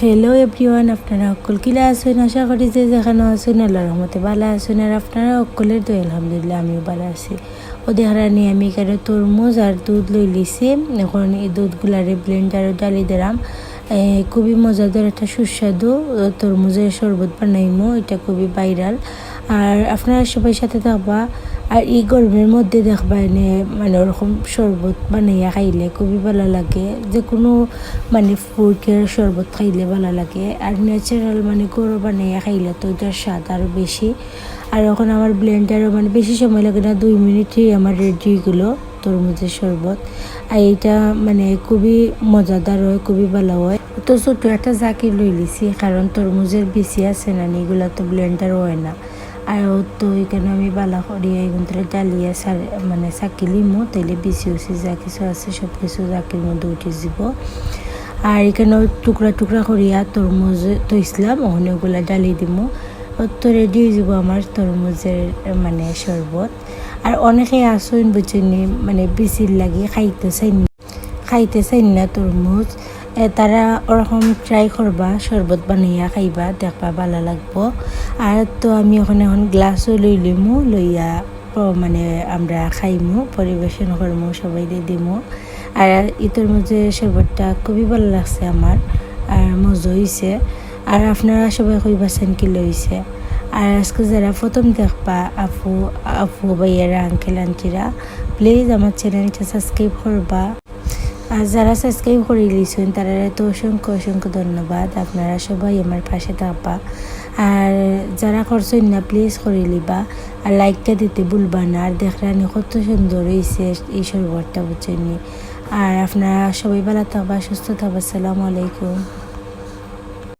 Hello everyone আপনারা অকল কিলা আছেন, আশা করি যে যেখানে আছেন, আল্লাহ রহমতে ভালো আছেন। আর আপনারা অকলের তো আলহামদুলিল্লাহ, আমিও ভালো আছি। ও দেহারানি আমি এখানে তরমুজ আর দুধ লই লিছি এখন এই দুধগুলারে ব্লেন্ডারে ডালি দিলাম। খুবই মজাদার একটা সুস্বাদু তরমুজের শরবত বানাইমো। এটা খুবই ভাইরাল আর আপনারা সবাই সাথে থাকবা। আর এই গরমের মধ্যে দেখবা এনে মানে ওরকম শরবত বানাইয়া খাইলে খুবই ভালো লাগে। যে কোনো মানে ফ্রুটের শরবত খাইলে ভালো লাগে। আর ন্যাচারাল মানে গরু বানাইয়া খাইলে তো এটার স্বাদ আরও বেশি। আর এখন আমার ব্লেন্ডারও মানে বেশি সময় লাগে না, দুই মিনিটই আমার রেডি হয়ে তরমুজের শরবত। আর এটা মানে খুবই মজাদার হয়, খুবই ভালো হয়। তো ছোট একটা জাকি লই লিছি কারণ তরমুজের বেশি আছে না, এগুলা তো ব্লেন্ডার হয় না। ও তো এখানে আমি বালা করিয়া এগুলো ডালিয়া মানে চাকি লিমো তাইলে বেশি হয়েছে যা কিছু আছে সব কিছু জাকির মধ্যে উঠে যাব। আর এখানে টুকরা টুকরা করিয়া তরমুজ থইছিলাম ওখানে ওগুলা ডালি দিমো। তো রেডি হয়ে যাব আমার তরমুজের মানে শরবত আর অনেকে আসুন বুঝছেনি মানে বেশির লাগে খাইতে চাই খাইতে চাই না তরমুজ এ, তারা ওরকম ট্রাই করবা, শরবত বানাইয়া খাইবা, দেখবা ভালো লাগবো। আর তো আমি ওখানে এখন গ্লাসও লই লিমু লইয়া মানে আমরা খাইমু, পরিবেশন করমু, সবাই দিমু। আর ইতর মধ্যে শরবতটা খুবই ভালো লাগছে আমার, আর মজা হয়েছে আর আপনারা সবাই কইবাছেন কি লইছে। আর আজকে যারা প্রথম দেখবা, আপু আপু ভাইয়েরা আঙ্কেল আন্টিরা প্লিজ আমার চ্যানেলটা সাবস্ক্রাইব করবা। আর যারা সাবস্ক্রাইব করে লিছেন তারা এত অসংখ্য অসংখ্য ধন্যবাদ। আপনারা সবাই আমার পাশে থাকবা। আর যারা করছেন না প্লিজ করে লিবা আর লাইকটা দিতে ভুলবা না। আর দেখরানি কত সুন্দর হয়েছে এই শরবতটা বুঝছেন আর আপনারা সবাই ভালো থাকবা, সুস্থ থাকবা। আসসালামু আলাইকুম।